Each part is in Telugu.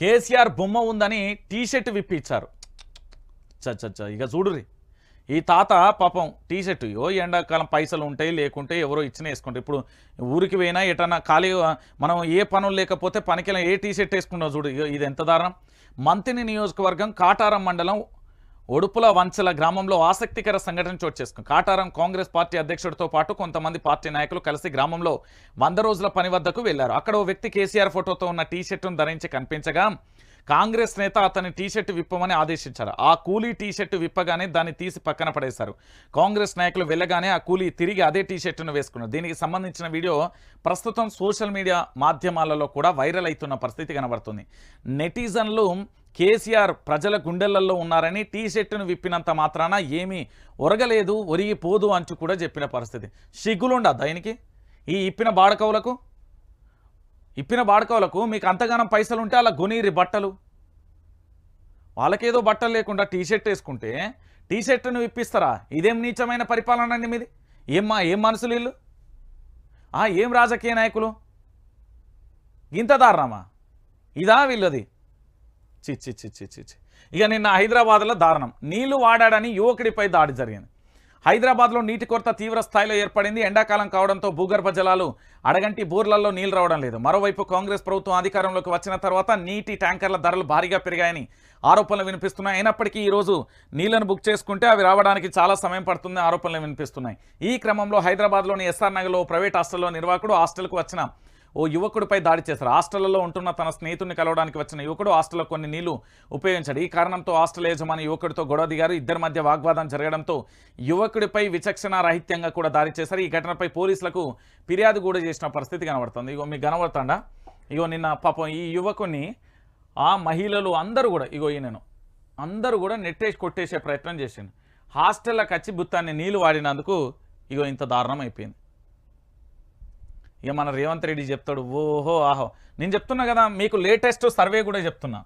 కేసీఆర్ బొమ్మ ఉందని టీషర్ట్ విప్పిచ్చారు చచ్చ ఇక చూడురి ఈ తాత పాపం టీషర్ట్ ఓ ఎండాకాలం పైసలు ఉంటాయి లేకుంటే ఎవరో ఇచ్చిన వేసుకుంటారు. ఇప్పుడు ఊరికి పోయినా ఎటన్నా ఖాళీ మనం ఏ పనులు లేకపోతే పనికి ఏ టీషర్ట్ వేసుకున్నావు చూడు ఇగో ఇది ఎంత దారుణం. మంతిని నియోజకవర్గం కాటారం మండలం ఒడుపుల వంచల గ్రామంలో ఆసక్తికర సంఘటన చోటు చేసుకుంది. కాటారం కాంగ్రెస్ పార్టీ అధ్యక్షుడితో పాటు కొంతమంది పార్టీ నాయకులు కలిసి గ్రామంలో వంద రోజుల పని వద్దకు వెళ్ళారు అక్కడ ఓ వ్యక్తి కేసీఆర్ ఫోటోతో ఉన్న టీషర్టును ధరించి కనిపించగా కాంగ్రెస్ నేత అతని టీషర్ట్ విప్పమని ఆదేశించారు. ఆ కూలీ టీషర్టు విప్పగానే దాన్ని తీసి పక్కన పడేశారు. కాంగ్రెస్ నాయకులు వెళ్ళగానే ఆ కూలీ తిరిగి అదే టీషర్టును వేసుకున్నారు. దీనికి సంబంధించిన వీడియో ప్రస్తుతం సోషల్ మీడియా మాధ్యమాలలో కూడా వైరల్ అవుతున్న పరిస్థితి కనబడుతుంది. నెటిజన్లు కేసీఆర్ ప్రజల గుండెలలో ఉన్నారని టీ షర్టును విప్పినంత మాత్రాన ఏమీ ఒరగలేదు ఒరిగిపోదు అంచు కూడా చెప్పిన పరిస్థితి. సిగ్గులుండా దానికి ఈ ఇప్పిన బాడకవులకు? ఇప్పిన బాడకవులకు మీకు అంతగానం పైసలు ఉంటే అలా గొనీరి బట్టలు. వాళ్ళకేదో బట్టలు లేకుండా టీ షర్ట్ వేసుకుంటే టీ షర్ట్ను విప్పిస్తారా? ఇదేం నీచమైన పరిపాలన అండి మీది? ఏమ్మా ఏం మనసులు వీళ్ళు? ఏం రాజకీయ నాయకులు? ఇంత దారుణమా? ఇదా వీళ్ళది? చిచ్చి చిచ్చి చిచ్చి ఇక నిన్న హైదరాబాద్లో దారుణం. నీళ్ళు వాడాడని యువకుడిపై దాడి జరిగింది. హైదరాబాద్లో నీటి కొరత తీవ్ర స్థాయిలో ఏర్పడింది. ఎండాకాలం కావడంతో భూగర్భ జలాలు అడగంటి బోర్లలో నీళ్ళు రావడం లేదు. మరోవైపు కాంగ్రెస్ ప్రభుత్వం అధికారంలోకి వచ్చిన తర్వాత నీటి ట్యాంకర్ల ధరలు భారీగా పెరిగాయని ఆరోపణలు వినిపిస్తున్నాయి. అయినప్పటికీ ఈరోజు నీళ్ళను బుక్ చేసుకుంటే అవి రావడానికి చాలా సమయం పడుతుంది ఆరోపణలు వినిపిస్తున్నాయి. ఈ క్రమంలో హైదరాబాద్లోని ఎస్ఆర్ నగర్లో ప్రైవేట్ హాస్టల్లో నిర్వాహకుడు హాస్టల్కు వచ్చిన ఓ యువకుడిపై దాడి చేశారు. హాస్టల్లో ఉంటున్న తన స్నేహితుడిని కలవడానికి వచ్చిన యువకుడు హాస్టల్లో కొన్ని నీళ్ళు ఉపయోగించాడు. ఈ కారణంతో హాస్టల్ యజమాని యువకుడితో గొడవ దిగారు. ఇద్దరి మధ్య వాగ్వాదం జరగడంతో యువకుడిపై విచక్షణ రాహిత్యంగా కూడా దాడి చేశారు. ఈ ఘటనపై పోలీసులకు ఫిర్యాదు కూడా చేసిన పరిస్థితి కనబడుతుంది. ఇగో మీకు కనబడుతుందా? ఇగో నిన్న పాపం ఈ యువకుని ఆ మహిళలు అందరూ కూడా ఇగో ఈయనను అందరూ కూడా నెట్టేసి కొట్టేసే ప్రయత్నం చేశాను హాస్టల్లో వచ్చి బుత్తాన్ని నీళ్ళు వాడినందుకు ఇగో ఇంత దారుణం అయిపోయింది. ఇక మన రేవంత్ రెడ్డి చెప్తాడు ఓహో ఆహో. నేను చెప్తున్నా కదా మీకు లేటెస్ట్ సర్వే కూడా చెప్తున్నా.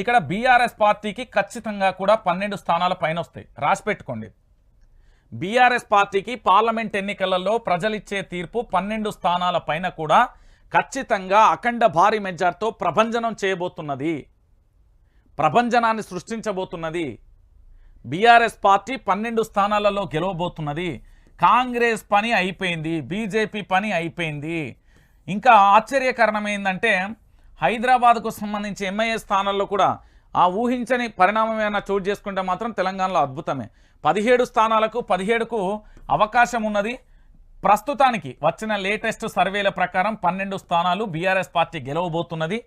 ఇక్కడ బీఆర్ఎస్ పార్టీకి ఖచ్చితంగా కూడా పన్నెండు స్థానాల పైన వస్తాయి. రాసి పెట్టుకోండి. బీఆర్ఎస్ పార్టీకి పార్లమెంట్ ఎన్నికలలో ప్రజలిచ్చే తీర్పు పన్నెండు స్థానాల పైన కూడా ఖచ్చితంగా అఖండ భారీ మెజార్తో ప్రభంజనం చేయబోతున్నది. ప్రభంజనాన్ని సృష్టించబోతున్నది. బీఆర్ఎస్ పార్టీ పన్నెండు స్థానాలలో గెలవబోతున్నది. కాంగ్రెస్ పని అయిపోయింది బీజేపీ పని అయిపోయింది. ఇంకా ఆశ్చర్యకరణం ఏంటంటే హైదరాబాద్కు సంబంధించి ఎంఐఏ స్థానాల్లో కూడా ఆ ఊహించని పరిణామం ఏమైనా చోటు చేసుకుంటే మాత్రం తెలంగాణలో అద్భుతమే. పదిహేడు స్థానాలకు పదిహేడుకు అవకాశం ఉన్నది. ప్రస్తుతానికి వచ్చిన లేటెస్ట్ సర్వేల ప్రకారం పన్నెండు స్థానాలు బీఆర్ఎస్ పార్టీ గెలవబోతున్నది.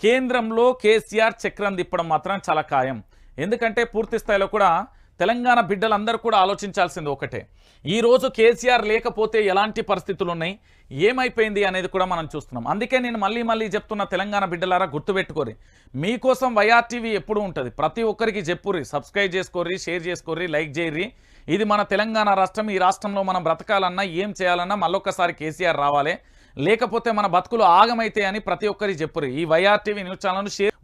కేంద్రంలో కేసీఆర్ చక్రం తిప్పడం మాత్రం చాలా ఖాయం. ఎందుకంటే పూర్తి స్థాయిలో కూడా తెలంగాణ బిడ్డలందరూ కూడా ఆలోచించాల్సింది ఒకటే. ఈ రోజు కేసీఆర్ లేకపోతే ఎలాంటి పరిస్థితులు ఉన్నాయి ఏమైపోయింది అనేది కూడా మనం చూస్తున్నాం. అందుకే నేను మళ్ళీ మళ్ళీ చెప్తున్న తెలంగాణ బిడ్డలారా గుర్తుపెట్టుకోరి. మీకోసం వైఆర్టీవీ ఎప్పుడు ఉంటుంది. ప్రతి ఒక్కరికి చెప్పుర్రి. సబ్స్క్రైబ్ చేసుకోర్రి షేర్ చేసుకోర్రి లైక్ చేయర్రి. ఇది మన తెలంగాణ రాష్ట్రం. ఈ రాష్ట్రంలో మనం బ్రతకాలన్నా ఏం చేయాలన్నా మళ్ళొక్కసారి కేసీఆర్ రావాలి. లేకపోతే మన బతుకులు ఆగమైతే అని ప్రతి ఒక్కరికి చెప్పుర్రి. ఈ వైఆర్టీవీ న్యూస్ ఛానల్ను షేర్